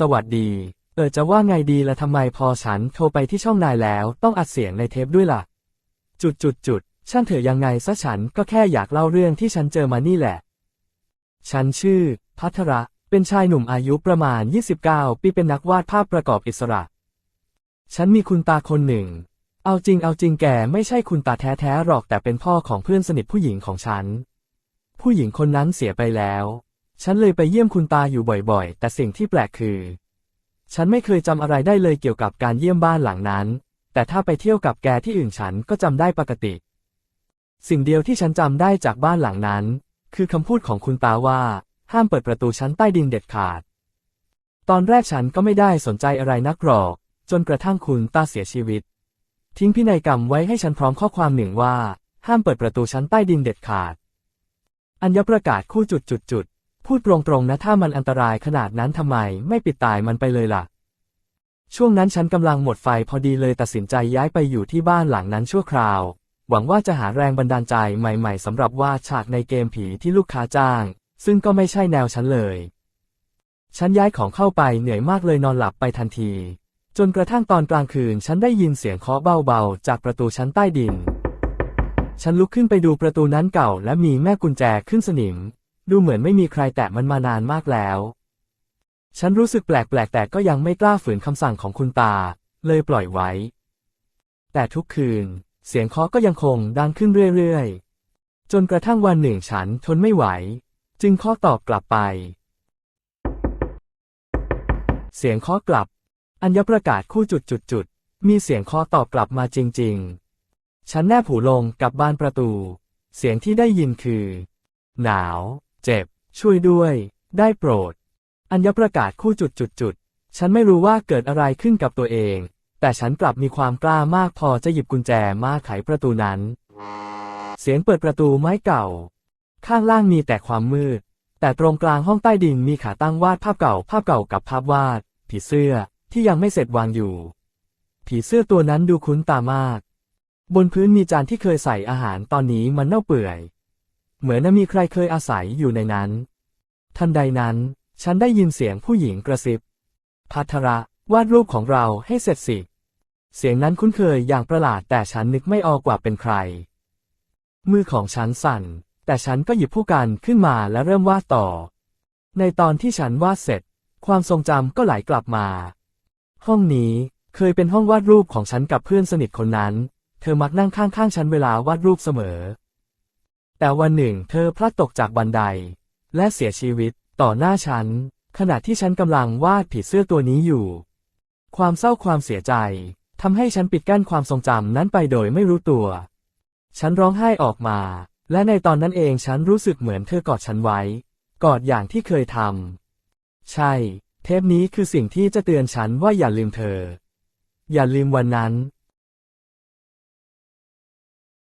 สวัสดี เออจะว่าไงดีละทำไมพอฉันโทรไปที่ช่องนายแล้วต้องอัดเสียงในเทปด้วยล่ะ จุดจุดจุดช่างเถอะยังไงซะฉันก็แค่อยากเล่าเรื่องที่ฉันเจอมานี่แหละ ฉันชื่อ พัทระ เป็นชายหนุ่มอายุประมาณ 29 ปีเป็นนักวาดภาพประกอบอิสระ ฉันมีคุณตาคนหนึ่ง เอาจริงเอาจริงแกไม่ใช่คุณตาแท้ๆหรอกแต่เป็นพ่อของเพื่อนสนิทผู้หญิงของฉัน ผู้หญิงคนนั้นเสียไปแล้ว ฉันเลยไปเยี่ยมคุณตาอยู่บ่อยๆ แต่สิ่งที่แปลกคือ ฉันไม่เคยจำอะไรได้เลยเกี่ยวกับการเยี่ยมบ้านหลังนั้น แต่ถ้าไปเที่ยวกับแกที่อื่นฉันก็จำได้ปกติ สิ่งเดียวที่ฉันจำได้จากบ้านหลังนั้น คือคำพูดของคุณตาว่า ห้ามเปิดประตูชั้นใต้ดินเด็ดขาด ตอนแรกฉันก็ไม่ได้สนใจอะไรนักหรอก จนกระทั่งคุณตาเสียชีวิต ทิ้งพินัยกรรมไว้ให้ฉันพร้อมข้อความหนึ่งว่า ห้ามเปิดประตูชั้นใต้ดินเด็ดขาด อัญญประกาศคู่จุดจุดจุด พูดตรงๆนะถ้ามันอันตรายขนาดนั้นทำไมไม่ปิดตายมันไปเลยล่ะ ช่วงนั้นฉันกำลังหมดไฟพอดีเลยตัดสินใจย้ายไปอยู่ที่บ้านหลังนั้นชั่วคราว หวังว่าจะหาแรงบันดาลใจใหม่ๆสำหรับวาดฉากในเกมผีที่ลูกค้าจ้าง ซึ่งก็ไม่ใช่แนวฉันเลย ฉันย้ายของเข้าไปเหนื่อยมากเลยนอนหลับไปทันที จนกระทั่งตอนกลางคืนฉันได้ยินเสียงเคาะเบาๆ จากประตูชั้นใต้ดิน ฉันลุกขึ้นไปดูประตูนั้นเก่า และมีแม่กุญแจขึ้นสนิม ดูเหมือนไม่มีใครแตะมันมานานมากแล้ว ฉันรู้สึกแปลกๆ แต่ก็ยังไม่กล้าฝืนคำสั่งของคุณตา เลยปล่อยไว้ แต่ทุกคืน เสียงเคาะก็ยังคงดังขึ้นเรื่อยๆ จนกระทั่งวันหนึ่งฉันทนไม่ไหว จึงเคาะตอบกลับไป เสียงเคาะกลับ อัญญประกาศคู่จุดจุดจุดๆมีเสียงเคาะตอบกลับมาจริง ๆ ฉันแนบหูลงกับบานประตู เสียงที่ได้ยินคือ หนาว เจ็บ ช่วยด้วย ได้โปรด อัญญประกาศคู่จุดจุดจุดฉันไม่รู้ว่าเกิดอะไรขึ้นกับตัวเอง แต่ฉันกลับมีความกล้ามากพอจะหยิบกุญแจมาไขประตูนั้น เสียงเปิดประตูไม้เก่า ข้างล่างมีแต่ความมืด แต่ตรงกลางห้องใต้ดินมีขาตั้งวาดภาพเก่า ภาพเก่ากับภาพวาด ผีเสื้อที่ยังไม่เสร็จวางอยู่ ผีเสื้อตัวนั้นดูคุ้นตามาก บนพื้นมีจานที่เคยใส่อาหารตอนนี้มันเน่าเปื่อย เหมือนมีใครเคยอาศัยอยู่ในนั้น ทันใดนั้น ฉันได้ยินเสียงผู้หญิงกระซิบ พัทระวาดรูปของเราให้เสร็จสิ เสียงนั้นคุ้นเคยอย่างประหลาดแต่ฉันนึกไม่ออกว่าเป็นใคร มือของฉันสั่น แต่ฉันก็หยิบผู้กันขึ้นมาและเริ่มวาดต่อ ในตอนที่ฉันวาดเสร็จ ความทรงจำก็ไหลกลับมา ห้องนี้เคยเป็นห้องวาดรูปของฉันกับเพื่อนสนิทคนนั้น เธอมักนั่งข้างๆฉันเวลาวาดรูปเสมอ แต่วันหนึ่งเธอพลัดตกจากบันได และเสียชีวิตต่อหน้าฉัน ขณะที่ฉันกำลังวาดผีเสื้อตัวนี้อยู่ ความเศร้าความเสียใจทำให้ฉันปิดกั้นความทรงจำนั้นไปโดยไม่รู้ตัว ฉันร้องไห้ออกมา และในตอนนั้นเองฉันรู้สึกเหมือนเธอกอดฉันไว้ กอดอย่างที่เคยทำ ใช่ เทปนี้คือสิ่งที่จะเตือนฉันว่าอย่าลืมเธอ อย่าลืมวันนั้น